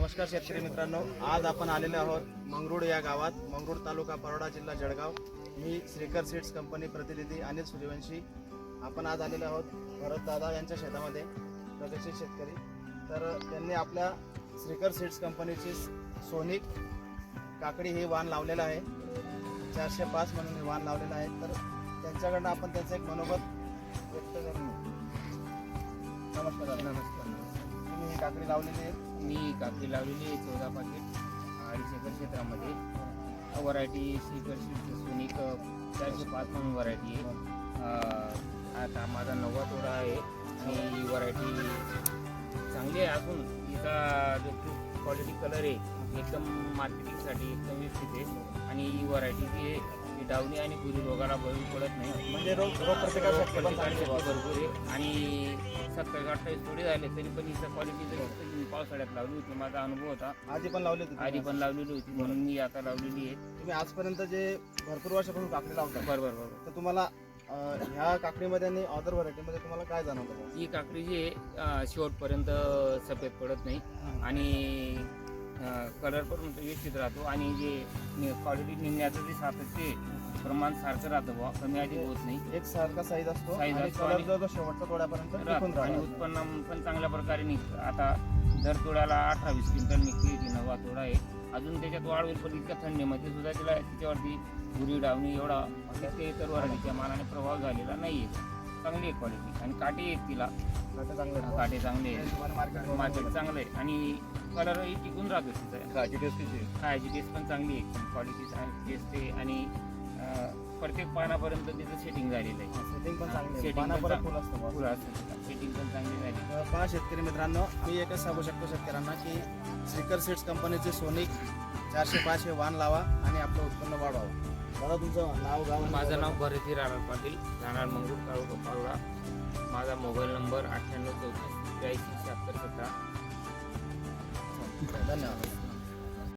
नमस्कार शेतकरी मित्रांनो. आज आपण आलेलो आहोत मंगरुळ या गावात. मंगरुळ तालुका परोडा जिल्हा जळगाव. मी श्रीकर सीड्स कंपनी प्रतिनिधी अनिल सूर्यवंशी. आपण आज आलेलो आहोत भरत दादा यांच्या शेतामध्ये प्रगतशील शेतकरी. तर त्यांनी आपल्या श्रीकर सीड्स कंपनीची सोनिक काकडी हे वाण लावलेलं आहे. चारशे पाच म्हणून हे वाण लावलेलं आहे. तर त्यांच्याकडनं आपण त्यांचं एक मनोगत व्यक्त घेऊ. नमस्कार नमस्कार. तुम्ही ही काकडी लावलेली आहे. मी काकडी लावलेली आहे चौदा पाकिट अडीच एकर क्षेत्रामध्ये. व्हरायटी श्री सोनिक चारशे पाच म्हणून व्हरायटी आहे. आता माझा नववा तोडा आहे. आणि ही व्हरायटी चांगली आहे अजून. तिचा जो क्वालिटी कलर आहे एकदम मार्केटिंगसाठी एकदम व्यवस्थित आहे. आणि ही व्हरायटी जी आहे डावणी आणि पुरी रोगाला बळी पडत नाही. म्हणजे रोग रोग. भरपूर आहे. आणि सत्तावीस अठ्ठावीस थोडी झाले तरी पण हिचं क्वालिटी जर फक्त मी पावसाळ्यात लावली होती. माझा अनुभव होता. आधी पण लावली होती आधी? पण लावलेली होती म्हणून मी आता लावलेली आहे. तुम्ही आजपर्यंत जे भरपूर वर्षापासून काकडी लावता बरोबर बरोबर तर तुम्हाला अं, ह्या काकडीमध्ये आणि अदर व्हरायटीमध्ये तुम्हाला काय जाणवतं ही काकडी जी आहे अं, शेवटपर्यंत सफेद पडत नाही. आणि कलर पण व्यवस्थित राहतो आणि जे क्वालिटी निघण्याचं जे सातत्य आहे, प्रमाण सारखं राहतं बुवा. कमी अधिक होत नाही. एक सारखा साईज असतो Size आणि असतो कलर जो शेवटच्या तोड्यापर्यंत टिकून राहतं आणि. उत्पन्न पण चांगल्या प्रकारे निघतं. आता दर तोड्याला अठरा वीस क्विंटल निघते ती नवा तोडा आहे. अजून त्याच्यात वाढ होईल पण इतक्या थंडीमध्ये सुद्धा तिला त्याच्यावरती गुरी डावणी एवढा ते इतर वराडीच्या मानाने प्रभाव झालेला नाही आहे चांगली आहे क्वालिटी आणि काटे आहेत तिला. काटे चांगले आहेत. काटे चांगले आहेत. तुम्हाला मार्केट मार्केट चांगलं आहे. आणि कलरही टिकून राहतो तिचा खायची टेस्ट कशी? खायची टेस्ट पण चांगली आहे. क्वालिटी टेस्ट आहे आणि अं, प्रत्येक पानापर्यंत तिचं सेटिंग झालेलं आहे. सेटिंग पण चांगली आहे. Setting पाना पण परत चांग- फुल असतं बुवा. फुलं असतं. सेटिंग पण चांगली झाली पहा शेतकरी मित्रांनो मी एकच सांगू शकतो शेतकऱ्यांना की श्रीकर सीड्स कंपनीचे सोनिक चारशे पाच हे वाण लावा आणि आपलं उत्पन्न वाढवावं दादा तुमचं नाव गाव. आणि माझं नाव भरती राणा पाटील राहणार मंगरूळ तालुका पारोडा माझा मोबाईल नंबर अठ्ठ्याण्णव चौतीस ब्याऐंशी शहात्तर सतरा. no.